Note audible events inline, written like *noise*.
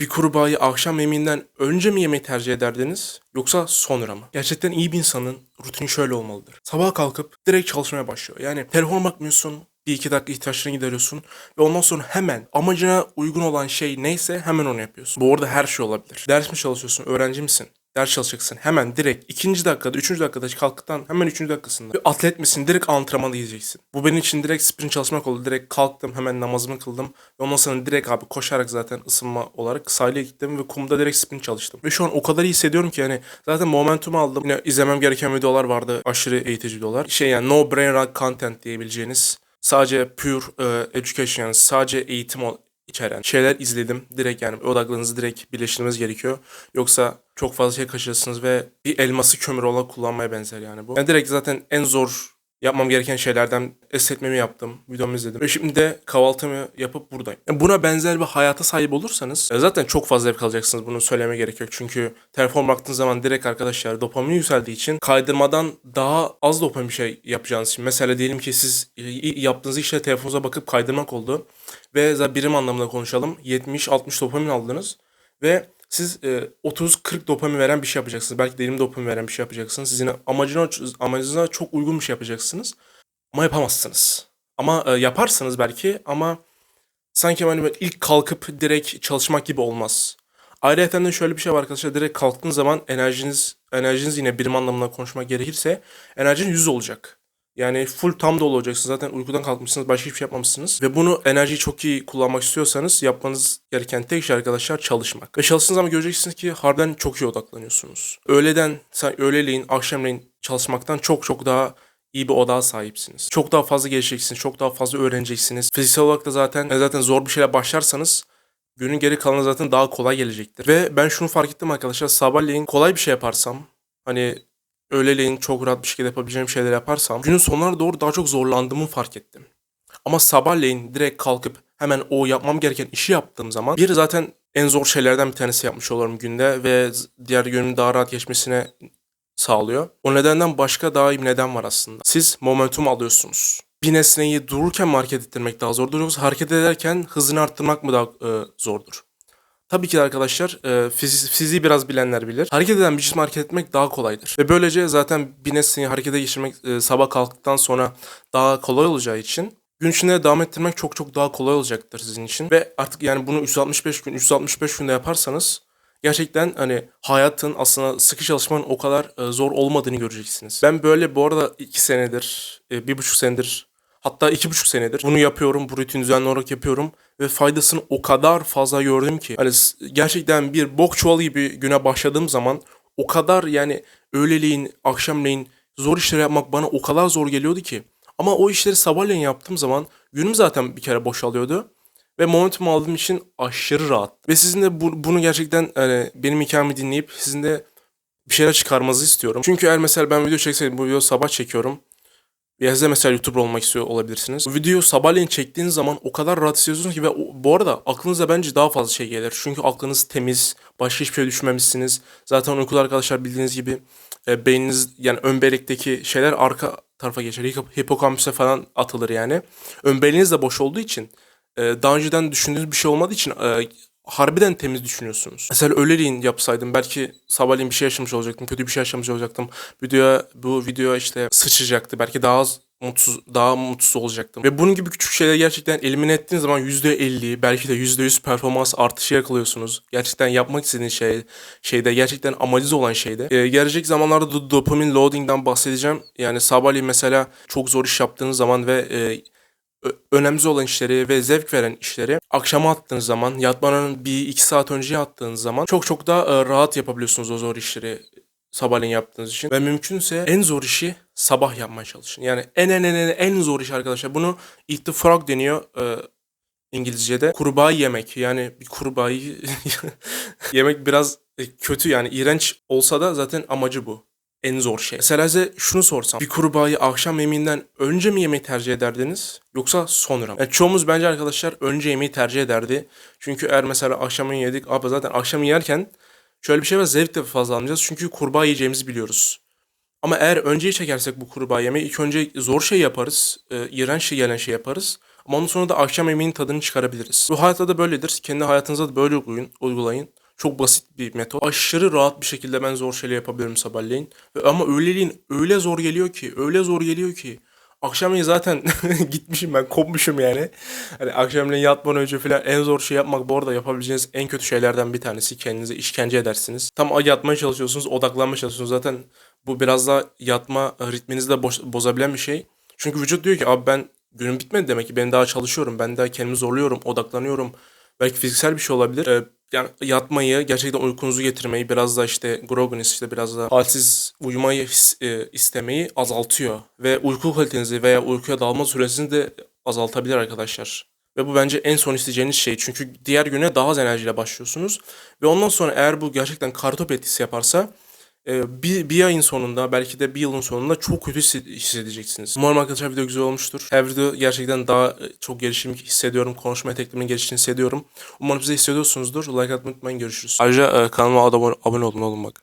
Bir kurbağayı akşam yemeğinden önce mi yemeyi tercih ederdiniz yoksa sonra mı? Gerçekten iyi bir insanın rutini şöyle olmalıdır. Sabah kalkıp direkt çalışmaya başlıyor. Yani telefona bakmıyorsun, bir iki dakika ihtiyaçlarını gideriyorsun ve ondan sonra hemen amacına uygun olan şey neyse hemen onu yapıyorsun. Bu arada her şey olabilir. Ders mi çalışıyorsun, öğrenci misin? Ders çalışacaksın. Hemen direkt ikinci dakikada, üçüncü dakikada kalktıktan hemen üçüncü dakikasında. Bir atlet misin? Direkt antrenmana gideceksin. Bu benim için direkt sprint çalışmak oldu. Direkt kalktım, hemen namazımı kıldım. Ve ondan sonra direkt abi koşarak zaten ısınma olarak sahile gittim ve kumda direkt sprint çalıştım. Ve şu an o kadar iyi hissediyorum ki yani zaten momentumu aldım. Yine izlemem gereken videolar vardı. Aşırı eğitici videolar. Şey yani no brain rot content diyebileceğiniz sadece pure e, education yani sadece eğitim içeren şeyler izledim. Direkt yani odaklarınızı direkt birleştirmeniz gerekiyor. Yoksa çok fazla şey kaçırırsınız ve bir elması kömür olarak kullanmaya benzer yani bu. Ben direkt zaten en zor yapmam gereken şeylerden esnetmemi yaptım. Videomu izledim. Ve şimdi de kahvaltımı yapıp buradayım. Yani buna benzer bir hayata sahip olursanız e, zaten çok fazla zevk alacaksınız. Bunu söyleme gerek yok. Çünkü telefon baktığınız zaman direkt arkadaşlar dopamin yükseldiği için kaydırmadan daha az dopamin bir şey yapacağınız için. Mesela diyelim ki siz e, yaptığınız işle telefonunuza bakıp kaydırmak oldu. Ve birim anlamında konuşalım. 70-60 dopamin aldınız. Ve siz e, 30-40 dopamin veren bir şey yapacaksınız. Belki de 20 dopamin veren bir şey yapacaksınız. Siz yine amacına, amacınıza çok uygun bir şey yapacaksınız. Ama yapamazsınız. Ama e, yaparsınız belki ama sanki hani ilk kalkıp direkt çalışmak gibi olmaz. Ayrıca de şöyle bir şey var arkadaşlar. Direkt kalktığınız zaman enerjiniz enerjiniz yine birim anlamında konuşmak gerekirse enerjiniz 100 olacak. Yani full tam dolu olacaksınız. Zaten uykudan kalkmışsınız. Başka hiçbir şey yapmamışsınız. Ve bunu enerjiyi çok iyi kullanmak istiyorsanız yapmanız gereken tek şey arkadaşlar çalışmak. Ve çalıştığınız zaman göreceksiniz ki harbiden çok iyi odaklanıyorsunuz. Öğleden, sen öğleleyin, akşamleyin çalışmaktan çok çok daha iyi bir odağa sahipsiniz. Çok daha fazla gelişeceksiniz. Çok daha fazla öğreneceksiniz. Fiziksel olarak da zaten e, zaten zor bir şeyle başlarsanız günün geri kalanı zaten daha kolay gelecektir. Ve ben şunu fark ettim arkadaşlar. Sabahleyin kolay bir şey yaparsam hani öğleleyin çok rahat bir şekilde yapabileceğim şeyler yaparsam günün sonlarına doğru daha çok zorlandığımı fark ettim. Ama sabahleyin direkt kalkıp hemen o yapmam gereken işi yaptığım zaman bir zaten en zor şeylerden bir tanesi yapmış olurum günde ve diğer günün daha rahat geçmesine sağlıyor. O nedenden başka daha iyi bir neden var aslında. Siz momentum alıyorsunuz. Bir nesneyi dururken mi hareket ettirmek daha zordur yoksa hareket ederken hızını arttırmak mı daha e, zordur? Tabii ki de arkadaşlar e, fizi- fiziği biraz bilenler bilir. Hareket eden bir cismi hareket etmek daha kolaydır. Ve böylece zaten bir nesneyi harekete geçirmek e, sabah kalktıktan sonra daha kolay olacağı için gün içinde devam ettirmek çok çok daha kolay olacaktır sizin için. Ve artık yani bunu 365 gün 365 günde yaparsanız gerçekten hani hayatın aslında sıkı çalışmanın o kadar e, zor olmadığını göreceksiniz. Ben böyle bu arada 2 senedir, e, bir buçuk senedir Hatta iki buçuk senedir bunu yapıyorum. Bu rutin düzenli olarak yapıyorum. Ve faydasını o kadar fazla gördüm ki. Hani gerçekten bir bok çuvalı gibi güne başladığım zaman o kadar yani öğleleyin, akşamleyin zor işleri yapmak bana o kadar zor geliyordu ki. Ama o işleri sabahleyin yaptığım zaman günüm zaten bir kere boşalıyordu. Ve momentum aldığım için aşırı rahat. Ve sizin de bu- bunu gerçekten hani benim hikayemi dinleyip sizin de bir şeyler çıkarmanızı istiyorum. Çünkü eğer mesela ben video çekseydim bu videoyu sabah çekiyorum. Siz de mesela YouTuber olmak istiyor olabilirsiniz. Bu videoyu sabahleyin çektiğiniz zaman o kadar rahat hissediyorsunuz ki ve o- bu arada aklınıza bence daha fazla şey gelir. Çünkü aklınız temiz, başka hiçbir şey düşünmemişsiniz. Zaten uykuda arkadaşlar bildiğiniz gibi e, beyniniz yani ön beylekteki şeyler arka tarafa geçer. Hip- Hipokampüse falan atılır yani. Ön beyniz de boş olduğu için e, daha önceden düşündüğünüz bir şey olmadığı için e, harbiden temiz düşünüyorsunuz. Mesela öğleleyin yapsaydım belki sabahleyin bir şey yaşamış olacaktım. Kötü bir şey yaşamış olacaktım. Videoya bu videoya işte sıçrayacaktı. Belki daha az mutsuz daha mutsuz olacaktım. Ve bunun gibi küçük şeyler gerçekten elimine ettiğiniz zaman %50 belki de %100 performans artışı yakalıyorsunuz. Gerçekten yapmak istediğiniz şey şeyde gerçekten amacınız olan şeyde. Ee, gelecek zamanlarda do- dopamin loading'den bahsedeceğim. Yani sabahleyin mesela çok zor iş yaptığınız zaman ve e, önemli olan işleri ve zevk veren işleri akşama attığınız zaman, yatmadan bir iki saat önce attığınız zaman çok çok daha e, rahat yapabiliyorsunuz o zor işleri sabahleyin yaptığınız için. Ve mümkünse en zor işi sabah yapmaya çalışın. Yani en en en en, en zor iş arkadaşlar. Bunu eat the frog deniyor e, İngilizce'de. Kurbağa yemek. Yani bir kurbağayı *laughs* yemek biraz e, kötü yani iğrenç olsa da zaten amacı bu en zor şey. Mesela size şunu sorsam. Bir kurbağayı akşam yemeğinden önce mi yemeyi tercih ederdiniz yoksa sonra mı? Yani çoğumuz bence arkadaşlar önce yemeği tercih ederdi. Çünkü eğer mesela akşamın yedik abi zaten akşam yerken şöyle bir şey var zevk de fazla almayacağız. Çünkü kurbağa yiyeceğimizi biliyoruz. Ama eğer önceyi çekersek bu kurbağa yemeği ilk önce zor şey yaparız. E, iğrenç şey gelen şey yaparız. Ama ondan sonra da akşam yemeğinin tadını çıkarabiliriz. Bu hayatta da böyledir. Kendi hayatınıza da böyle uygulayın. uygulayın. Çok basit bir metot. Aşırı rahat bir şekilde ben zor şeyler yapabilirim sabahleyin. Ama öğleleyin öyle zor geliyor ki, öyle zor geliyor ki. Akşamleyin zaten *laughs* gitmişim ben, kopmuşum yani. Hani akşamleyin yatmadan önce falan en zor şey yapmak bu arada yapabileceğiniz en kötü şeylerden bir tanesi. Kendinize işkence edersiniz. Tam yatmaya çalışıyorsunuz, odaklanmaya çalışıyorsunuz. Zaten bu biraz da yatma ritminizi de bozabilen bir şey. Çünkü vücut diyor ki abi ben günüm bitmedi demek ki ben daha çalışıyorum. Ben daha kendimi zorluyorum, odaklanıyorum. Belki fiziksel bir şey olabilir. Ee, yani yatmayı, gerçekten uykunuzu getirmeyi, biraz da işte grogginess işte biraz da halsiz uyumayı e, istemeyi azaltıyor. Ve uyku kalitenizi veya uykuya dalma süresini de azaltabilir arkadaşlar. Ve bu bence en son isteyeceğiniz şey. Çünkü diğer güne daha az enerjiyle başlıyorsunuz. Ve ondan sonra eğer bu gerçekten kartop etkisi yaparsa e, bir, bir ayın sonunda belki de bir yılın sonunda çok kötü hisse- hissedeceksiniz. Umarım arkadaşlar video güzel olmuştur. Her video gerçekten daha e, çok gelişim hissediyorum. Konuşma tekniğimin geliştiğini hissediyorum. Umarım siz de hissediyorsunuzdur. Like atmayı unutmayın. Görüşürüz. Ayrıca e, kanalıma abone, abone olun oğlum bak.